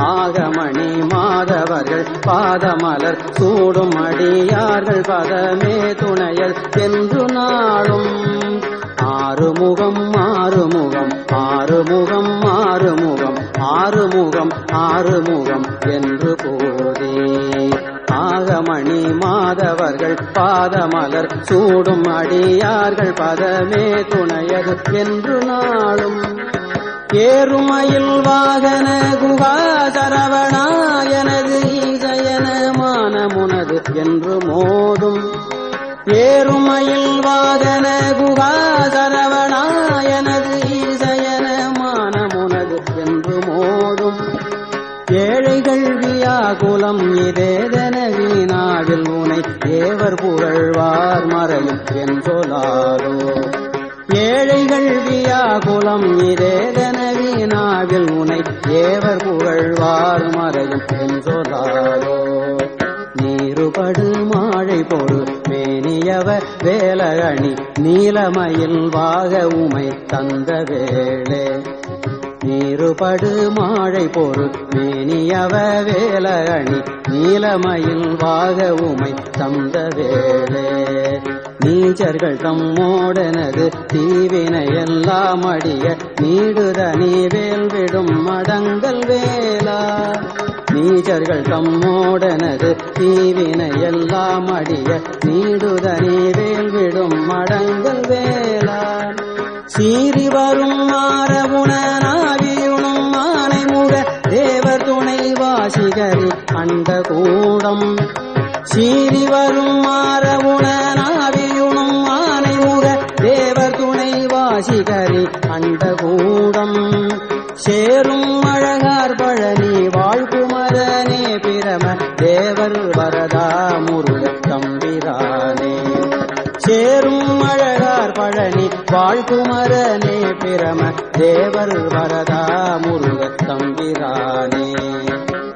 ஆகமணி மாதவர்கள் பாதமலர் சூடும் அடியார்கள் பதமே துணையல் என்று நாளும். ஆறுமுகம் ஆறுமுகம் ஆறுமுகம் ஆறுமுகம் ஆறுமுகம் ஆறுமுகம் என்று போதே. ஆகமணி மாதவர்கள் பாதமலர் சூடும் அடியார்கள் பதமே துணையது என்று நாளும். ஏறுமயில் வாகன குகா சரவணா எனது ஈசயன என்று மோதும். ஏறுமயில் வாகன குகா சரவணா எனது ஈசயன என்று மோதும். ஏழைகள் வியாகுலம் இதேதன வீணாவில் உனை தேவர் புகழ்வார் மறையும் என்றொலாரோ ஏழைகள் வியாகுலம் இதேதன வீணாவில் உனை ஏவர் புகழ்வார் மறையும் என்றொலாரோ நீருபடு மாழை பொடு மேனியவர் வேலகணி நீலமயில் வாக உமை தந்த வேளே. நீருபடு மாழை பொரு மேனியவ வேலகணி நீலமயில் வாக உமை தந்த வேளே. நீச்சர்கள் தம்மோடனது தீவினை எல்லாம் அடிய நீடுதனி வேல் விடும் மடங்கள் வேலா. நீச்சர்கள் தம்மோடனது தீவினை எல்லாம் அடிய நீடுதனி வேல் விடும் மடங்கள் வேலா. சீறி வரும் மாறவுணனாவியுணும் மானைமுக தேவர் துணை வாசிகரி அண்ட கூடம் சீறி வரும் மாறவுணனாவியுணும் சிகரி வாசிகரி அண்ட கூடம். சேரும் அழகார் பழனி வாழ்குமரனே பிரம தேவர் வரதா முருக தம்பிரானே. சேரும் அழகார் பழனி வாழ்குமரனே பிரம தேவர் வரதா முருக தம்பிரானே.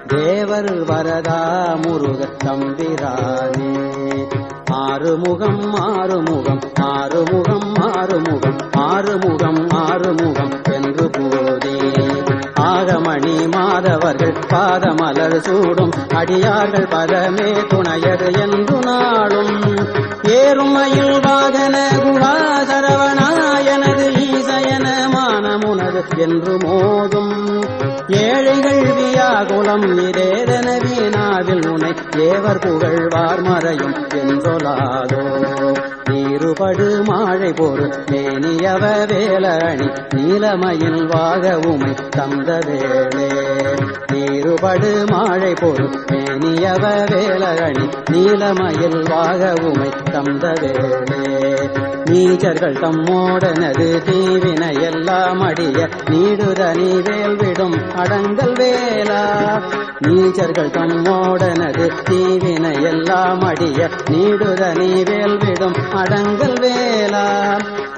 தேவர் வரதா முருக தம்பிரானே. ஆறுமுகம் ஆறுமுகம் ஆறுமுகம் ஆறுமுகம். ஆறுமுகம் ஆறுமுகம் என்று போதே. ஆகமணி மாதவர்கள் பாதமலர் சூடும் அடியார்கள் பதமே துணையது என்று நாளும். ஏறுமையில் வாகன குணாசரவனாயனது ஈசயன மானமுனது என்று மோதும். ஏழைகள் வியாகுலம் இதேதன வீணாவில் உனை ஏவர் புகழ்வார் மறையும் என்றொலாதோ. நீருபடு மாழை பொருள் மேனியவ வேலணி நீலமயில் வாக உமை தந்த வேளே. இருபடு மாழை பொருள் மேனியவ வேலணி நீலமயில் வாக உமை தந்த வேளே நீச்சர்கள் தம்மோடனது தீவினை எல்லாம் அடிய நீடுதனி வேல் விடும் அடங்கல் வேலா. நீச்சர்கள் தம்மோடனது தீவினை எல்லாம் அடிய நீடுதனி வேல் விடும் அடங்கல் வேலா.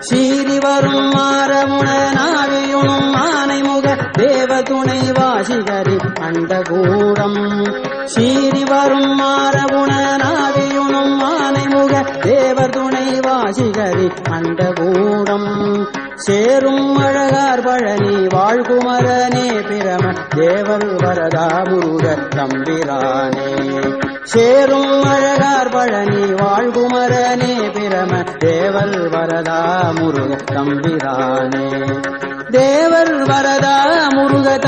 சீறி வரும் மாறமுன நாவியுணும் ஆனைமுக தேவ துணை வாசிகரி கண்ட கூடம் சீறி வரும் மாறவுணனாவியுணும் ஆனை தேவர் துணை வாசிகரி கண்ட கூடம் சேரும் அழகார் பழனி வாழ்குமரனே பிரம தேவர் வரதா முருக தம்பிரானே. சேரும் அழகார் பழனி வாழ்குமரனே பிரம தேவர் வரதா முருக தம்பிரானே. தேவர் வரதா முருக